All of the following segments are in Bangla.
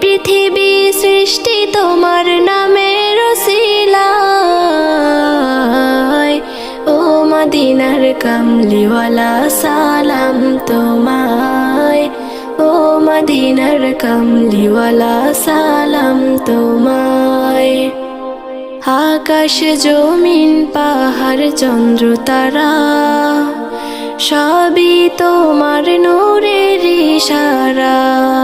পৃথিবী সৃষ্টি তোমার নামের রসিলায় ও মদিনার কামলিওয়ালা, সালাম তোমায়। ও মদিনার কামলিওয়ালা, সালাম তোমায়। আকাশ, জমিন, পাহাড়, চন্দ্র, তারা সবই তোমার নূরের ইশারা।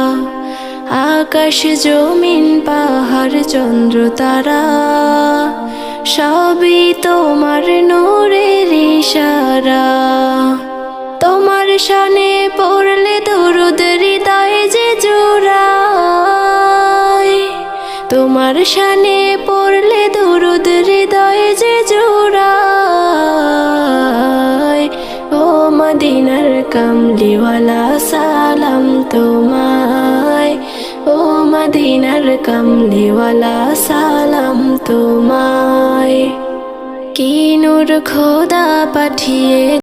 আকাশ, জমিন, পাহাড়, চন্দ্র, তারা সবই তোমার নূরের ইশারা। তোমার শানে পড়লে দরুদ হৃদয় যে জোড়ায়। তোমার শানে পড়লে দরুদ হৃদয় যে জোড়ায়। ও মদিনার কামলিওয়ালা, সালাম তোমায় ও মদিনার কমলিওয়ালা সালাম তোমায়। কি নূর খোদা পাঠিয়ে